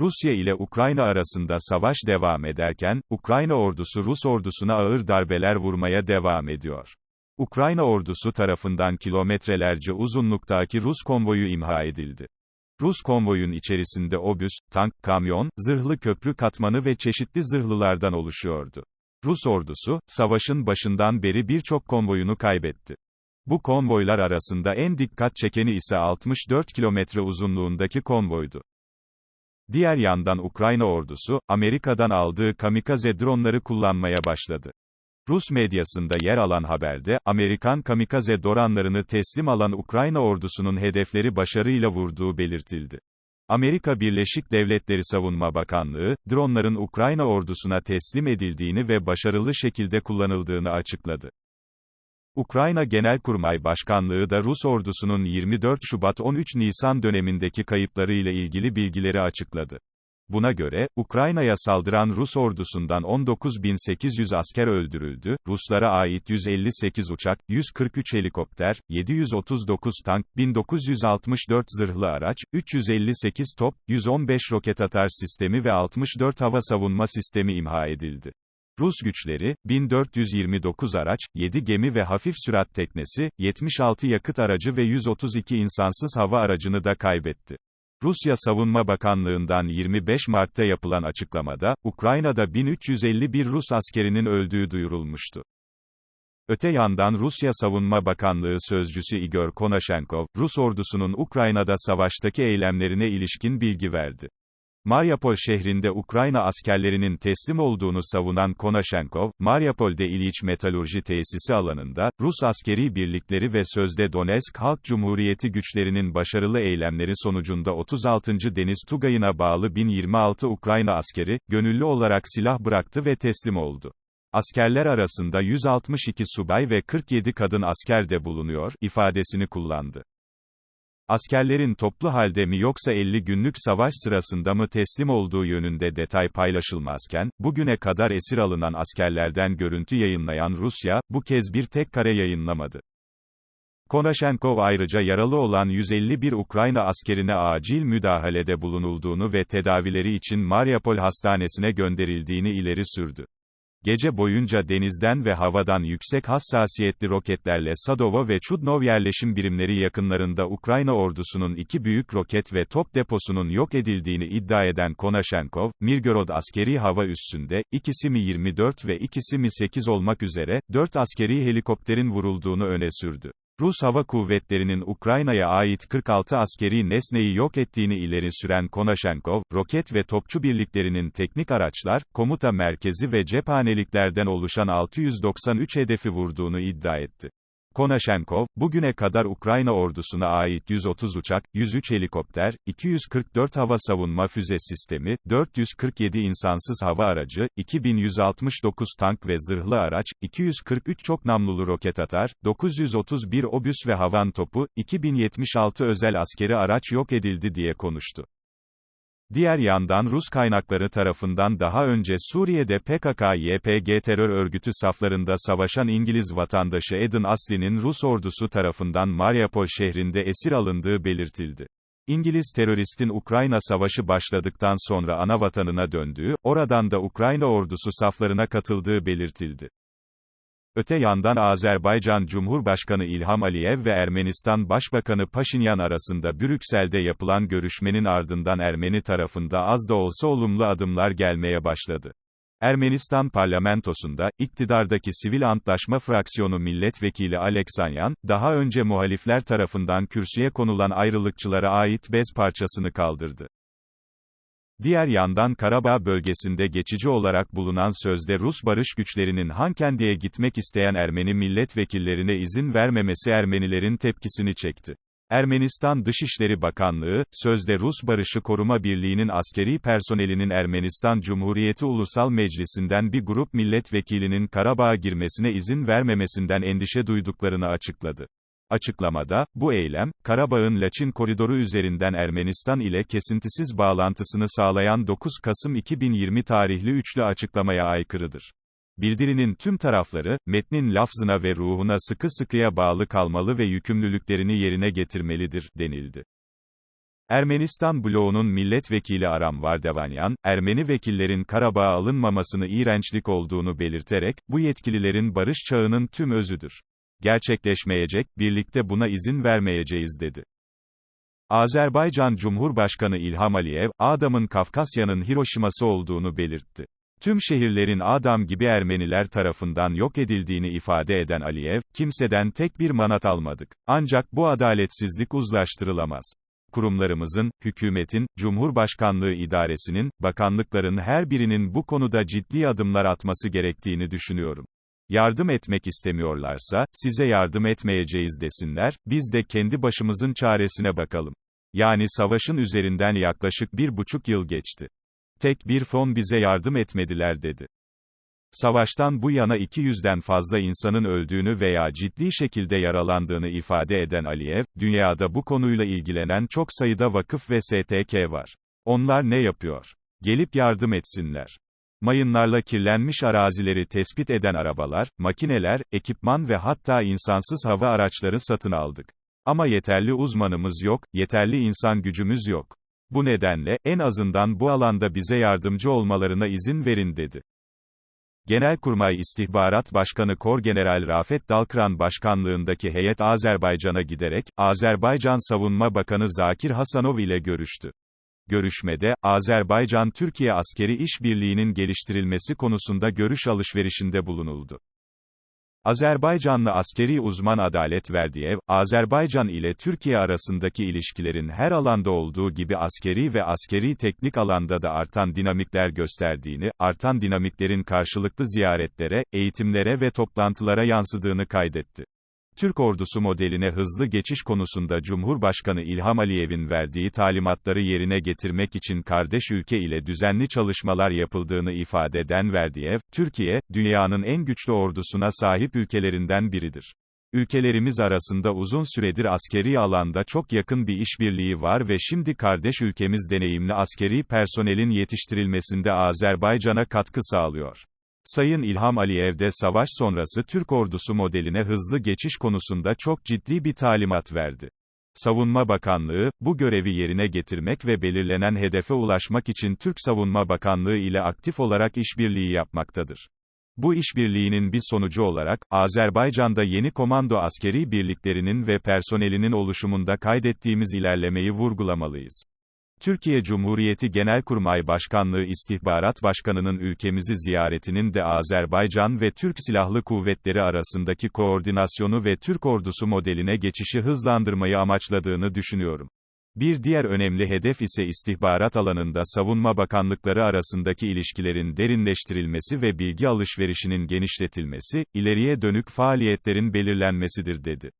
Rusya ile Ukrayna arasında savaş devam ederken, Ukrayna ordusu Rus ordusuna ağır darbeler vurmaya devam ediyor. Ukrayna ordusu tarafından kilometrelerce uzunluktaki Rus konvoyu imha edildi. Rus konvoyun içerisinde obüs, tank, kamyon, zırhlı köprü katmanı ve çeşitli zırhlılardan oluşuyordu. Rus ordusu, savaşın başından beri birçok konvoyunu kaybetti. Bu konvoylar arasında en dikkat çekeni ise 64 kilometre uzunluğundaki konvoydu. Diğer yandan Ukrayna ordusu, Amerika'dan aldığı kamikaze dronları kullanmaya başladı. Rus medyasında yer alan haberde, Amerikan kamikaze doranlarını teslim alan Ukrayna ordusunun hedefleri başarıyla vurduğu belirtildi. Amerika Birleşik Devletleri Savunma Bakanlığı, dronların Ukrayna ordusuna teslim edildiğini ve başarılı şekilde kullanıldığını açıkladı. Ukrayna Genelkurmay Başkanlığı da Rus ordusunun 24 Şubat-13 Nisan dönemindeki kayıpları ile ilgili bilgileri açıkladı. Buna göre, Ukrayna'ya saldıran Rus ordusundan 19.800 asker öldürüldü, Ruslara ait 158 uçak, 143 helikopter, 739 tank, 1964 zırhlı araç, 358 top, 115 roket atar sistemi ve 64 hava savunma sistemi imha edildi. Rus güçleri, 1429 araç, 7 gemi ve hafif sürat teknesi, 76 yakıt aracı ve 132 insansız hava aracını da kaybetti. Rusya Savunma Bakanlığı'ndan 25 Mart'ta yapılan açıklamada, Ukrayna'da 1351 Rus askerinin öldüğü duyurulmuştu. Öte yandan Rusya Savunma Bakanlığı Sözcüsü Igor Konashenkov, Rus ordusunun Ukrayna'da savaştaki eylemlerine ilişkin bilgi verdi. Mariupol şehrinde Ukrayna askerlerinin teslim olduğunu savunan Konashenkov, Mariupol'de İliç Metalurji Tesisi alanında, Rus askeri birlikleri ve sözde Donetsk Halk Cumhuriyeti güçlerinin başarılı eylemleri sonucunda 36. Deniz Tugayı'na bağlı 1026 Ukrayna askeri, gönüllü olarak silah bıraktı ve teslim oldu. Askerler arasında 162 subay ve 47 kadın asker de bulunuyor, ifadesini kullandı. Askerlerin toplu halde mi yoksa 50 günlük savaş sırasında mı teslim olduğu yönünde detay paylaşılmazken, bugüne kadar esir alınan askerlerden görüntü yayınlayan Rusya, bu kez bir tek kare yayınlamadı. Konashenkov ayrıca yaralı olan 151 Ukrayna askerine acil müdahalede bulunulduğunu ve tedavileri için Mariupol Hastanesi'ne gönderildiğini ileri sürdü. Gece boyunca denizden ve havadan yüksek hassasiyetli roketlerle Sadovo ve Chudnov yerleşim birimleri yakınlarında Ukrayna ordusunun iki büyük roket ve top deposunun yok edildiğini iddia eden Konashenkov, Mirgorod askeri hava üssünde, ikisi mi 24 ve ikisi mi 8 olmak üzere, 4 askeri helikopterin vurulduğunu öne sürdü. Rus Hava Kuvvetleri'nin Ukrayna'ya ait 46 askeri nesneyi yok ettiğini ileri süren Konashenkov, roket ve topçu birliklerinin teknik araçlar, komuta merkezi ve cephaneliklerden oluşan 693 hedefi vurduğunu iddia etti. Konashenkov, bugüne kadar Ukrayna ordusuna ait 130 uçak, 103 helikopter, 244 hava savunma füze sistemi, 447 insansız hava aracı, 2169 tank ve zırhlı araç, 243 çok namlulu roket atar, 931 obüs ve havan topu, 2076 özel askeri araç yok edildi diye konuştu. Diğer yandan Rus kaynakları tarafından daha önce Suriye'de PKK-YPG terör örgütü saflarında savaşan İngiliz vatandaşı Eden Asli'nin Rus ordusu tarafından Mariupol şehrinde esir alındığı belirtildi. İngiliz teröristin Ukrayna savaşı başladıktan sonra ana vatanına döndüğü, oradan da Ukrayna ordusu saflarına katıldığı belirtildi. Öte yandan Azerbaycan Cumhurbaşkanı İlham Aliyev ve Ermenistan Başbakanı Paşinyan arasında Brüksel'de yapılan görüşmenin ardından Ermeni tarafında az da olsa olumlu adımlar gelmeye başladı. Ermenistan parlamentosunda, iktidardaki Sivil Antlaşma Fraksiyonu Milletvekili Aleksanyan, daha önce muhalifler tarafından kürsüye konulan ayrılıkçılara ait bez parçasını kaldırdı. Diğer yandan Karabağ bölgesinde geçici olarak bulunan sözde Rus barış güçlerinin Hankendi'ye gitmek isteyen Ermeni milletvekillerine izin vermemesi Ermenilerin tepkisini çekti. Ermenistan Dışişleri Bakanlığı, sözde Rus Barışı Koruma Birliği'nin askeri personelinin Ermenistan Cumhuriyeti Ulusal Meclisi'nden bir grup milletvekilinin Karabağ'a girmesine izin vermemesinden endişe duyduklarını açıkladı. Açıklamada, bu eylem, Karabağ'ın Laçin koridoru üzerinden Ermenistan ile kesintisiz bağlantısını sağlayan 9 Kasım 2020 tarihli üçlü açıklamaya aykırıdır. Bildirinin tüm tarafları, metnin lafzına ve ruhuna sıkı sıkıya bağlı kalmalı ve yükümlülüklerini yerine getirmelidir, denildi. Ermenistan bloğunun milletvekili Aram Vardavanyan, Ermeni vekillerin Karabağ'a alınmamasını iğrençlik olduğunu belirterek, bu yetkililerin barış çağının tüm özüdür. Gerçekleşmeyecek, birlikte buna izin vermeyeceğiz dedi. Azerbaycan Cumhurbaşkanı İlham Aliyev, Adam'ın Kafkasya'nın Hiroşiması olduğunu belirtti. Tüm şehirlerin Adam gibi Ermeniler tarafından yok edildiğini ifade eden Aliyev, kimseden tek bir manat almadık. Ancak bu adaletsizlik uzlaştırılamaz. Kurumlarımızın, hükümetin, Cumhurbaşkanlığı idaresinin, bakanlıkların her birinin bu konuda ciddi adımlar atması gerektiğini düşünüyorum. Yardım etmek istemiyorlarsa, size yardım etmeyeceğiz desinler, biz de kendi başımızın çaresine bakalım. Yani savaşın üzerinden yaklaşık bir buçuk yıl geçti. Tek bir fon bize yardım etmediler dedi. Savaştan bu yana 200'den fazla insanın öldüğünü veya ciddi şekilde yaralandığını ifade eden Aliyev, dünyada bu konuyla ilgilenen çok sayıda vakıf ve STK var. Onlar ne yapıyor? Gelip yardım etsinler. Mayınlarla kirlenmiş arazileri tespit eden arabalar, makineler, ekipman ve hatta insansız hava araçları satın aldık. Ama yeterli uzmanımız yok, yeterli insan gücümüz yok. Bu nedenle, en azından bu alanda bize yardımcı olmalarına izin verin dedi. Genelkurmay İstihbarat Başkanı Korgeneral Rafet Dalkıran başkanlığındaki heyet Azerbaycan'a giderek, Azerbaycan Savunma Bakanı Zakir Hasanov ile görüştü. Görüşmede, Azerbaycan-Türkiye askeri işbirliğinin geliştirilmesi konusunda görüş alışverişinde bulunuldu. Azerbaycanlı askeri uzman Adalet Verdiyev, Azerbaycan ile Türkiye arasındaki ilişkilerin her alanda olduğu gibi askeri ve askeri teknik alanda da artan dinamikler gösterdiğini, artan dinamiklerin karşılıklı ziyaretlere, eğitimlere ve toplantılara yansıdığını kaydetti. Türk ordusu modeline hızlı geçiş konusunda Cumhurbaşkanı İlham Aliyev'in verdiği talimatları yerine getirmek için kardeş ülke ile düzenli çalışmalar yapıldığını ifade eden Verdiyev, Türkiye, dünyanın en güçlü ordusuna sahip ülkelerinden biridir. Ülkelerimiz arasında uzun süredir askeri alanda çok yakın bir işbirliği var ve şimdi kardeş ülkemiz deneyimli askeri personelin yetiştirilmesinde Azerbaycan'a katkı sağlıyor. Sayın İlham Aliyev de savaş sonrası Türk ordusu modeline hızlı geçiş konusunda çok ciddi bir talimat verdi. Savunma Bakanlığı, bu görevi yerine getirmek ve belirlenen hedefe ulaşmak için Türk Savunma Bakanlığı ile aktif olarak işbirliği yapmaktadır. Bu işbirliğinin bir sonucu olarak, Azerbaycan'da yeni komando askeri birliklerinin ve personelinin oluşumunda kaydettiğimiz ilerlemeyi vurgulamalıyız. Türkiye Cumhuriyeti Genelkurmay Başkanlığı İstihbarat Başkanı'nın ülkemizi ziyaretinin de Azerbaycan ve Türk Silahlı Kuvvetleri arasındaki koordinasyonu ve Türk ordusu modeline geçişi hızlandırmayı amaçladığını düşünüyorum. Bir diğer önemli hedef ise istihbarat alanında savunma bakanlıkları arasındaki ilişkilerin derinleştirilmesi ve bilgi alışverişinin genişletilmesi, ileriye dönük faaliyetlerin belirlenmesidir dedi.